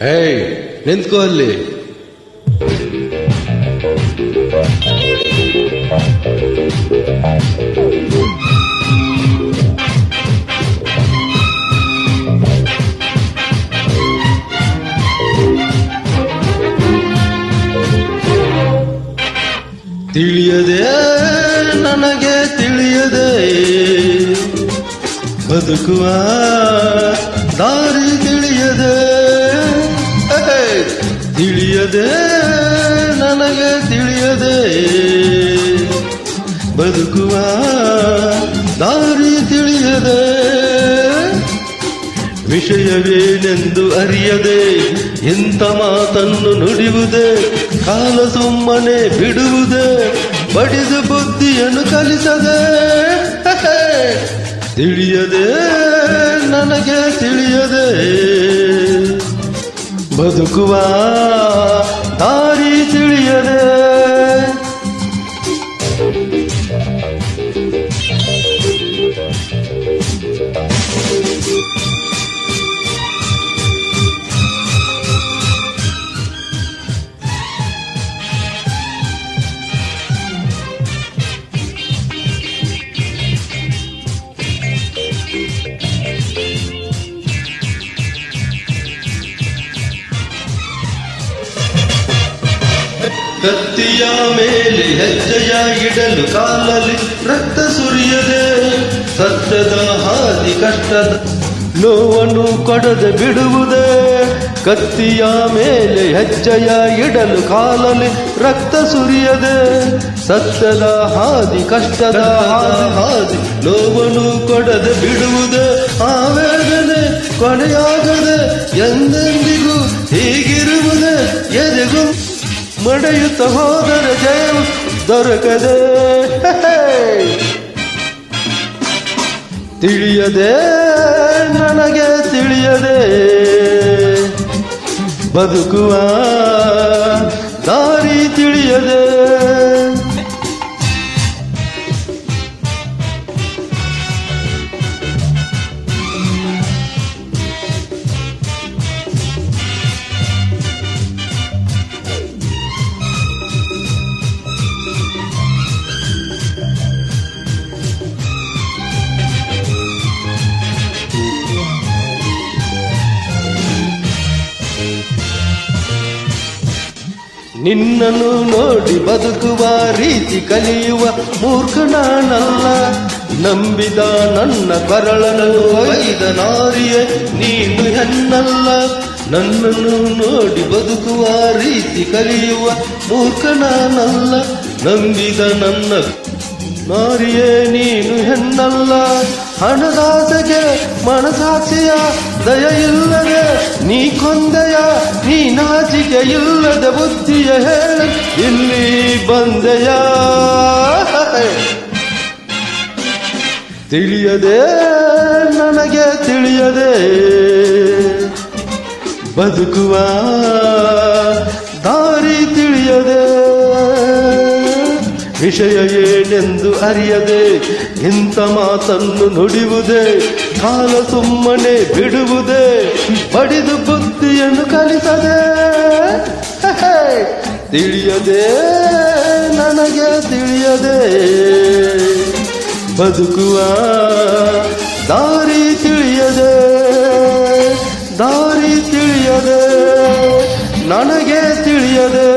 ನಿಂತ್ಕೋ ಅಲ್ಲಿ. ತಿಳಿಯದೆ ನನಗೆ ತಿಳಿಯದೆ. ಬದುಕುವ ದಾರಿ ತಿಳಿಯದೆ ನನಗೆ ತಿಳಿಯದೆ. ಬದುಕುವ ದಾರಿ ತಿಳಿಯದೆ. ವಿಷಯವೇನೆಂದು ಅರಿಯದೆ ಎಂತ ಮಾತನ್ನು ನುಡಿಯುವುದೇ, ಕಾಲ ಸುಮ್ಮನೆ ಬಿಡುವುದೇ, ಬಡಿದು ಬುದ್ಧಿಯನ್ನು ಕಲಿಸದೆ. ತಿಳಿಯದೆ ನನಗೆ ತಿಳಿಯದೆ. ಬದುಕುವ ದಾರಿ ತಿಳಿಯದೆ ಕತ್ತಿಯ ಮೇಲೆ ಹೆಜ್ಜೆಯ ಇಡಲು ಕಾಲಲ್ಲಿ ರಕ್ತ ಸುರಿಯದೆ ಸತ್ಯದ ಹಾದಿ ಕಷ್ಟದ ನೋವನ್ನು ಕೊಡದೆ ಬಿಡುವುದೇ. ಕತ್ತಿಯ ಮೇಲೆ ಹೆಜ್ಜೆಯ ಇಡಲು ಕಾಲಲ್ಲಿ ರಕ್ತ ಸುರಿಯದೆ ಸತ್ಯದ ಹಾದಿ ಕಷ್ಟದ ಹಾದಿ ನೋವನ್ನು ಕೊಡದೆ ಬಿಡುವುದೇ. ಆವೇದನೆ ಕೊನೆಯಾಗದೆ ಮಡೆಯುತ್ತ ಹೋದರೆ ಜಯವು ದೊರಕದೆ. ತಿಳಿಯದೆ ನನಗೆ ತಿಳಿಯದೆ. ಬದುಕುವ ದಾರಿ ತಿಳಿಯದೆ. ನಿನ್ನನ್ನು ನೋಡಿ ಬದುಕುವ ರೀತಿ ಕಲಿಯುವ ಮೂರ್ಖ ನಾನಲ್ಲ ನಂಬಿದ ನನ್ನ ಪರಳನನು ಒಯ್ದ ನಾರಿಯೇ ನೀನು ಹೆಣ್ಣಲ್ಲ. ನನ್ನನ್ನು ನೋಡಿ ಬದುಕುವ ರೀತಿ ಕಲಿಯುವ ಮೂರ್ಖ ನಾನಲ್ಲ ನಂಬಿದ ನನ್ನ ನಾರಿಯೇ ನೀನು ಹೆಣ್ಣಲ್ಲ, ಹಣದಾಸೆಗೆ ಮನಸಾಕ್ಷಿಯ ದಯ ಇಲ್ಲದೆ ನೀ ಕೊಂದೆಯ, ನೀ ನಾಚಿಕೆ ಇಲ್ಲದೆ ಬುದ್ಧಿಯ ಹೇಳ, ಇಲ್ಲಿ ಬಂದೆಯ? ತಿಳಿಯದೆ ನನಗೆ ತಿಳಿಯದೆ, ಬದುಕುವ ವಿಷಯ ಏನೆಂದು ಅರಿಯದೆ, ಇಂಥ ಮಾತನ್ನು ನುಡಿಯುವುದೇ, ಕಾಲ ಸುಮ್ಮನೆ ಬಿಡುವುದೇ ಬಡಿದು ಬುದ್ಧಿಯನ್ನು ಕಲಿಸದೆ. ತಿಳಿಯದೆ, ನನಗೆ ತಿಳಿಯದೆ. ಬದುಕುವ ದಾರಿ ತಿಳಿಯದೆ ದಾರಿ ತಿಳಿಯದೆ, ನನಗೆ ತಿಳಿಯದೆ.